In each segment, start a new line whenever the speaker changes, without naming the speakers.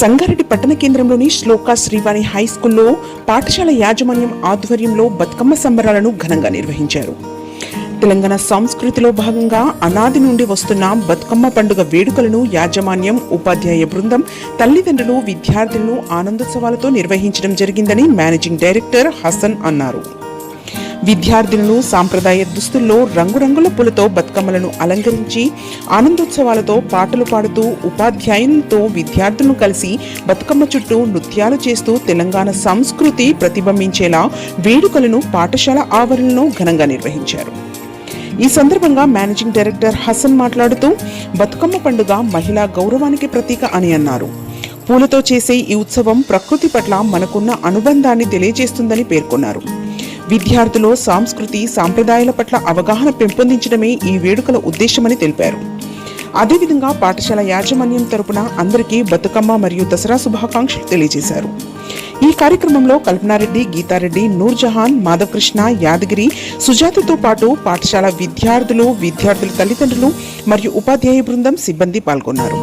సంగారెడ్డి పట్టణ కేంద్రంలోని శ్లోక శ్రీవాణి హై స్కూల్లో పాఠశాల యాజమాన్యం ఆధ్వర్యంలో బతుకమ్మ సంబరాలను ఘనంగా నిర్వహించారు. తెలంగాణ సంస్కృతిలో భాగంగా అనాది నుండి వస్తున్న బతుకమ్మ పండుగ వేడుకలను యాజమాన్యం ఉపాధ్యాయ బృందం తల్లిదండ్రులు విద్యార్థులను ఆనందోత్సవాలతో నిర్వహించడం జరిగిందని మేనేజింగ్ డైరెక్టర్ హసన్ అన్నారు. విద్యార్థులను సాంప్రదాయ దుస్తుల్లో రంగురంగుల పూలతో బతుకమ్మలను అలంకరించి ఆనందోత్సవాలతో పాటలు పాడుతూ ఉపాధ్యాయులతో విద్యార్థులను కలిసి బతుకమ్మ చుట్టూ నృత్యాలు చేస్తూ తెలంగాణ సంస్కృతి ప్రతిబింబించేలా వేడుకలను పాఠశాల ఆవరణలో ఘనంగా నిర్వహించారు. ఈ సందర్భంగా మేనేజింగ్ డైరెక్టర్ హసన్ మాట్లాడుతూ బతుకమ్మ పండుగ మహిళా గౌరవానికి ప్రతీక అని అన్నారు. పూలతో చేసే ఈ ఉత్సవం ప్రకృతి పట్ల మనకున్న అనుబంధాన్ని తెలియజేస్తుందని పేర్కొన్నారు. విద్యార్థులు సాంస్కృతి సాంప్రదాయాల పట్ల అవగాహన పెంపొందించడమే ఈ వేడుకల ఉద్దేశమని తెలిపారు. అదేవిధంగా పాఠశాల యాజమాన్యం తరపున అందరికీ బతుకమ్మ మరియు దసరా శుభాకాంక్షలు తెలియజేశారు. ఈ కార్యక్రమంలో కల్పనారెడ్డి గీతారెడ్డి నూర్జహాన్ మాధవకృష్ణ యాదగిరి సుజాతతో పాటు పాఠశాల విద్యార్థులు విద్యార్థుల తల్లిదండ్రులు మరియు ఉపాధ్యాయ బృందం సిబ్బంది పాల్గొన్నారు.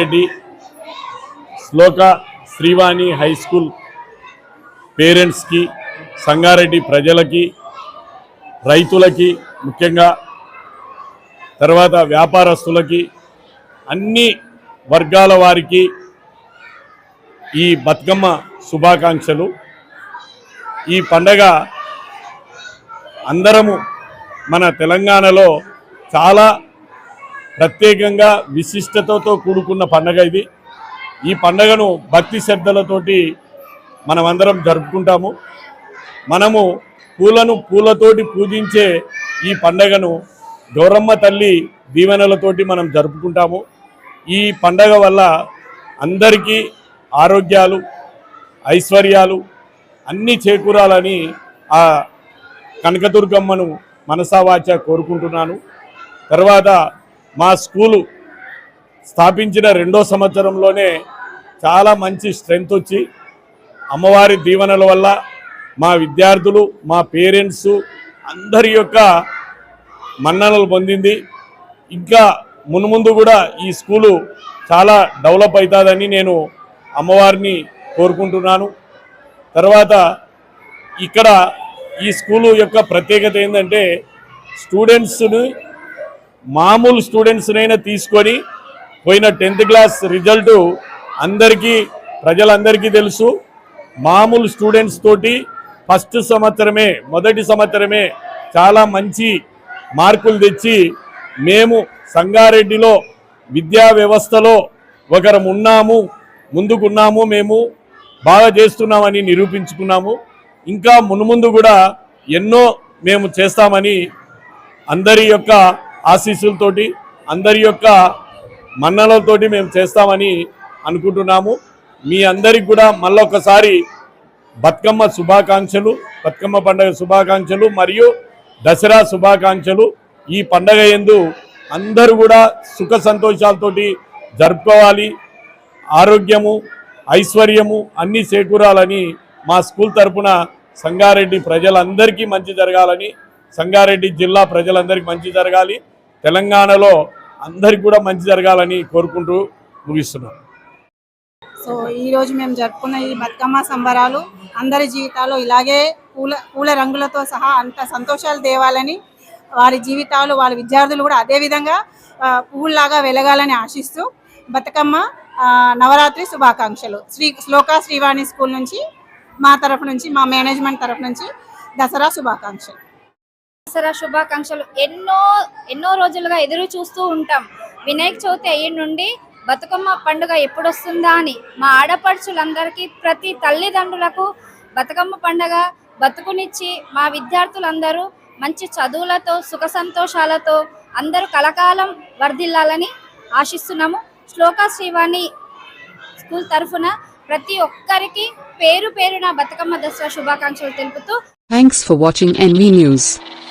రెడ్డి శ్లోక శ్రీవాణి హై స్కూల్ పేరెంట్స్కి సంగారెడ్డి ప్రజలకి రైతులకి ముఖ్యంగా తర్వాత వ్యాపారస్తులకి అన్ని వర్గాల వారికి ఈ బతుకమ్మ శుభాకాంక్షలు. ఈ పండగ అందరము మన తెలంగాణలో చాలా ప్రత్యేకంగా విశిష్టతతో కూడుకున్న పండగ ఇది. ఈ పండగను భక్తి శ్రద్ధలతోటి మనమందరం జరుపుకుంటాము. మనము పూలను పూలతోటి పూజించే ఈ పండగను గౌరమ్మ తల్లి దీవెనలతోటి మనం జరుపుకుంటాము. ఈ పండగ వల్ల అందరికీ ఆరోగ్యాలు ఐశ్వర్యాలు అన్నీ చేకూరాలని ఆ కనకదుర్గమ్మను మనసావాచ కోరుకుంటున్నాను. తర్వాత మా స్కూలు స్థాపించిన రెండో సంవత్సరంలోనే చాలా మంచి స్ట్రెంగ్త్ వచ్చి అమ్మవారి దీవెనల వల్ల మా విద్యార్థులు మా పేరెంట్స్ అందరి యొక్క మన్ననలు పొందింది. ఇంకా మున్ముందు కూడా ఈ స్కూలు చాలా డెవలప్ అవుతుందని నేను అమ్మవారిని కోరుకుంటున్నాను. తర్వాత ఇక్కడ ఈ స్కూలు యొక్క ప్రత్యేకత ఏంటంటే స్టూడెంట్స్ని మామూలు స్టూడెంట్స్నైనా తీసుకొని పోయిన టెన్త్ క్లాస్ రిజల్టు అందరికీ ప్రజలందరికీ తెలుసు. మామూలు స్టూడెంట్స్ తోటి ఫస్ట్ సంవత్సరమే మొదటి సంవత్సరమే చాలా మంచి మార్కులు తెచ్చి మేము సంగారెడ్డిలో విద్యా వ్యవస్థలో ఒకరం ఉన్నాము ముందుకున్నాము మేము బాగా చేస్తున్నామని నిరూపించుకున్నాము. ఇంకా మునుముందు కూడా ఎన్నో మేము చేస్తామని అందరి యొక్క ఆశీస్సులతోటి అందరి యొక్క మన్నలతోటి మేము చేస్తామని అనుకుంటున్నాము. మీ అందరికి కూడా మళ్ళొకసారి బతుకమ్మ శుభాకాంక్షలు బతుకమ్మ పండుగ శుభాకాంక్షలు మరియు దసరా శుభాకాంక్షలు. ఈ పండగ ఎందు అందరూ కూడా సుఖ సంతోషాలతోటి జరుపుకోవాలి. ఆరోగ్యము ఐశ్వర్యము అన్నీ చేకూరాలని మా స్కూల్ తరపున సంగారెడ్డి ప్రజలందరికీ మంచి జరగాలని సంగారెడ్డి జిల్లా ప్రజలందరికీ మంచి జరగాలి. తెలంగాణలో అందరికీ కూడా మంచి జరగాలని కోరుకుంటూ ముగిస్తున్నాను
సో ఈరోజు మేము జరుపుకున్న ఈ బతుకమ్మ సంబరాలు అందరి జీవితాలు ఇలాగే పూల పూల రంగులతో సహా అంత సంతోషాలు తేవాలని వారి జీవితాలు వాళ్ళ విద్యార్థులు కూడా అదే విధంగా పువ్వుల్లాగా వెలగాలని ఆశిస్తూ బతుకమ్మ నవరాత్రి శుభాకాంక్షలు. శ్రీ శ్లోక శ్రీవాణి స్కూల్ నుంచి మా తరఫు నుంచి మా మేనేజ్మెంట్ తరఫు నుంచి దసరా శుభాకాంక్షలు.
దసరా శుభాకాంక్షలు. ఎన్నో ఎన్నో రోజులుగా ఎదురు చూస్తూ ఉంటాం. వినాయక చవితి అయ్యి నుండి బతుకమ్మ పండుగ ఎప్పుడు వస్తుందా అని మా ఆడపడుచులందరికీ ప్రతి తల్లిదండ్రులకు బతుకమ్మ పండుగ బతుకునిచ్చి మా విద్యార్థులందరూ మంచి చదువులతో సుఖ సంతోషాలతో అందరూ కలకాలం వర్ధిల్లాలని ఆశిస్తున్నాము. శ్లోక శ్రీవాణి స్కూల్ తరఫున ప్రతి ఒక్కరికి పేరు పేరున బతుకమ్మ దసరా శుభాకాంక్షలు తెలుపుతూ
thanks for watching NV news